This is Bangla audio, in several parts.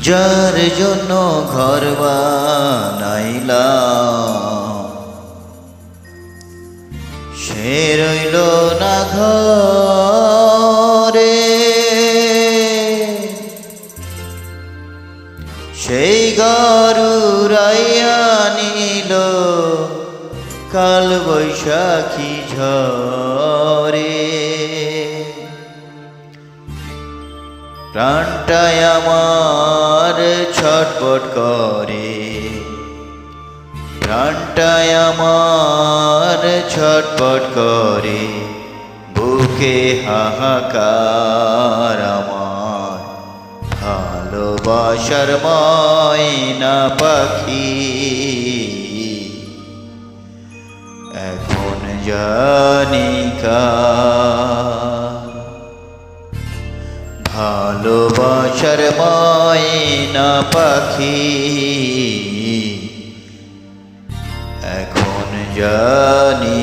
যার জন্য ঘর বানাইলাম। সে রইল না ঘরে। সেই গরুরাইয়া নিল কাল বৈশাখী ঝরে। প্রাণটায় আমার ছটপট করে। প্রাণটায় আমার ছটপট করে। বুকে হাহাকার আমার। ভালোবাসার ময়না পাখি। এখন জানি কার ভালোবাসার ময়না পাখি। এখন জানি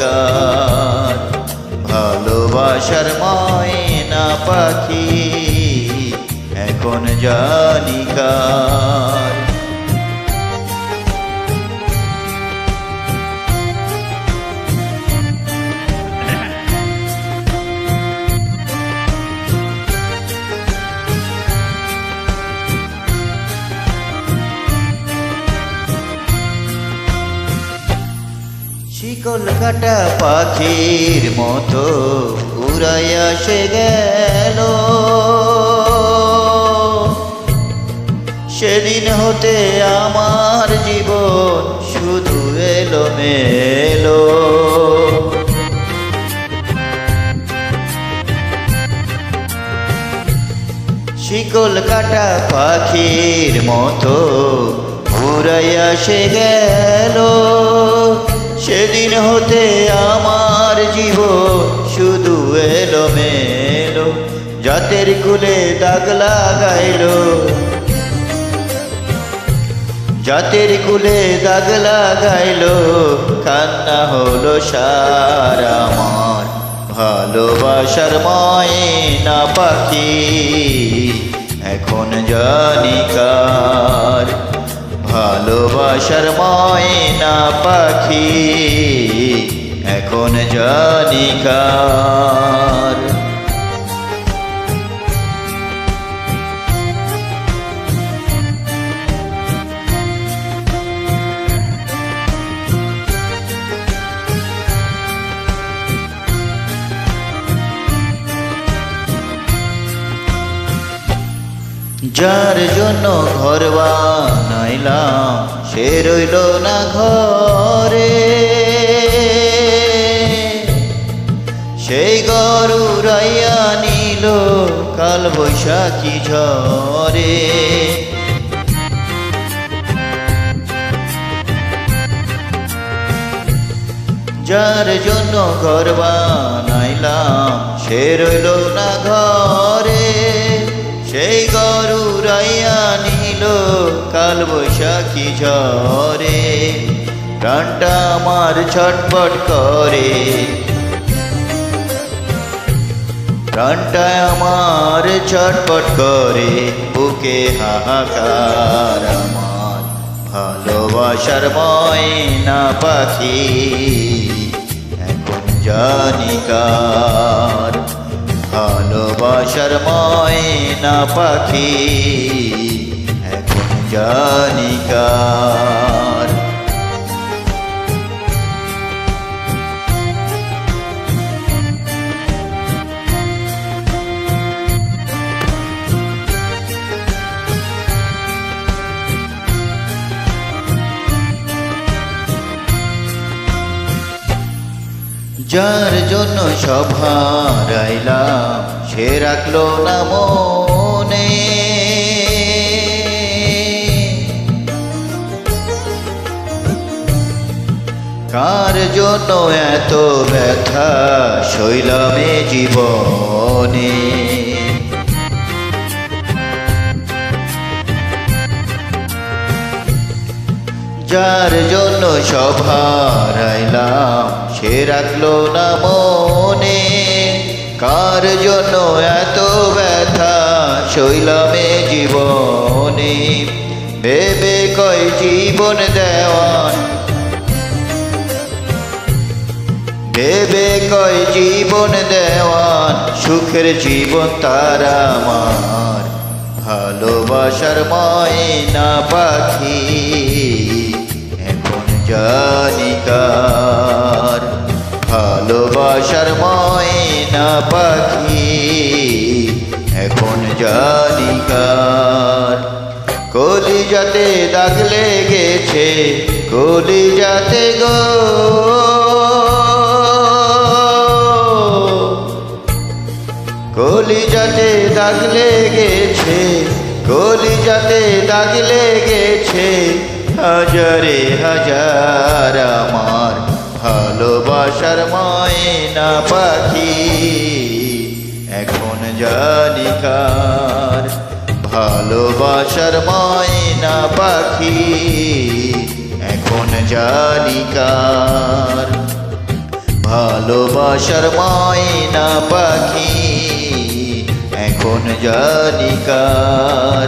ভালোবাসার ময়না পাখি এখন জানি কার। শিকল কাটা পাখির মতো উড়াইয়া সে গেল। সেদিন হতে আমার জীবন শুধু এলো মেলো শিকল কাটা পাখির মতো ঘুরাইয়া সে গেল। সেদিন হতে আমার জীব শুধু এলো জাতের কুলে দাগ লাগাইল। জাতের কুলে দাগ লাগাইল, কান্না হলো সার আমার, ভালোবাসার ময়না পাখি। এখন জানি কার, ভালোবাসার ময়না পাখি। এখন জানি কার যার জন্য ঘর বানাইলাম সে রইল না ঘরে। সেই গরু রাইয়া নিল কাল বৈশাখী ঝরে যার জন্য ঘর বানাইলাম, সে রইল না ঘরে। সেই গরু রাইয়া নিল কাল বৈশাখী ঝরে প্রাণটা আমার ছটপট করে প্রাণটা আমার ছটপট করে, বুকে হাহাকার আমার। ভালোবাসার ময়না পাখি, এখন জানি কার। ভালোবাসার ময়না পাখি, এখন জানি যার জন্য সভা রাইলাম সে রাখল না মনে। কার জন্য এত ব্যথা শৈলামে জীবনে? যার জন্য সভা রাইলাম সে রাখল না মনে। কার জন্য এত ব্যথা শৈলামে জীবনে। ভেবে কয় জীবন দেওয়ান। ভেবে কয় জীবন দেওয়ান, সুখের জীবন তার আমার। ভালোবাসার ময়না পাখি। জানিকার। ভালোবাসার ময়না পাখি এখন জানিকার। কলি যাতে দাগ লেগেছে কলি যাতে গো। কলি যাতে দাগ লেগেছে কলি যাতে দাগ লেগেছে হাজারে হাজার আমার ভালোবাসার ময়না পাখি। এখন জানিকার ভালোবাসার ময়না পাখি। এখন জানিকার ভালোবাসার ময়না পাখি। এখন জানিকার